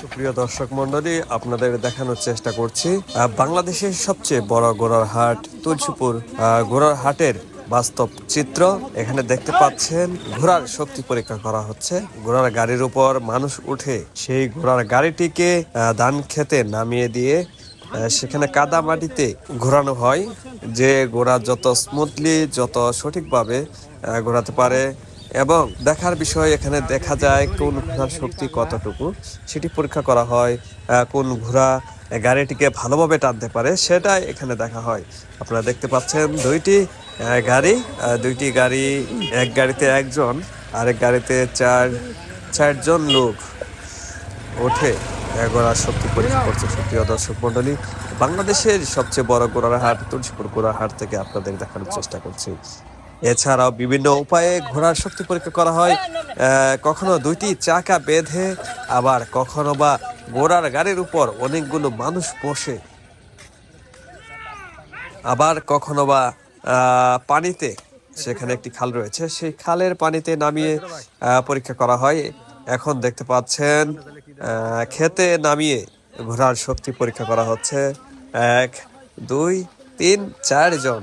সুপ্রিয় দর্শক মন্ডলী আপনাদের দেখানোর চেষ্টা করছি বাংলাদেশের সবচেয়ে বড় ঘোড়ার হাট তুলসীপুর ঘোড়ার হাটের বাস্তব চিত্র। এখানে দেখতে পাচ্ছেন, ঘোড়ার শক্তি পরীক্ষা করা হচ্ছে। ঘোড়ার গাড়ির উপর মানুষ উঠে সেই ঘোড়ার গাড়িটিকে ধান খেতে নামিয়ে দিয়ে সেখানে কাদা মাটিতে ঘোরানো হয়। যে ঘোড়া যত স্মুথলি যত সঠিকভাবে ঘোরাতে পারে এবং দেখার বিষয় এখানে দেখা যায় কোন ঘোড়ার শক্তি কতটুকু। সেটি পরীক্ষা করা হয় কোন ঘোড়া গাড়িটিকে ভালোভাবে টানতে পারে সেটাই এখানে দেখা হয়। আপনারা দেখতে পাচ্ছেন দুইটি গাড়ি দুইটি গাড়ি, এক গাড়িতে একজন, আরেক গাড়িতে চার, চারজন লোক ওঠে। ঘোড়ার শক্তি পরীক্ষা করছে। সুপ্রিয় দর্শক মন্ডলী বাংলাদেশের সবচেয়ে বড় ঘোড়ার হাট, তুলসীপুর ঘোড়ার হাট থেকে আপনাদের দেখানোর চেষ্টা করছি। এছাড়াও বিভিন্ন উপায়ে ঘোড়ার শক্তি পরীক্ষা করা হয়। কখনো দুইটি চাকা বেঁধে, আবার কখনো বা ঘোড়ার গাড়ির উপর অনেকগুলো মানুষ বসে। আবার কখনো বা পানিতে, সেখানে একটি খাল রয়েছে, সেই খালের পানিতে নামিয়ে পরীক্ষা করা হয়। এখন দেখতে পাচ্ছেন খেতে নামিয়ে ঘোড়ার শক্তি পরীক্ষা করা হচ্ছে। এক, দুই, তিন, চারজন।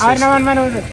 Arnavan ben oldu.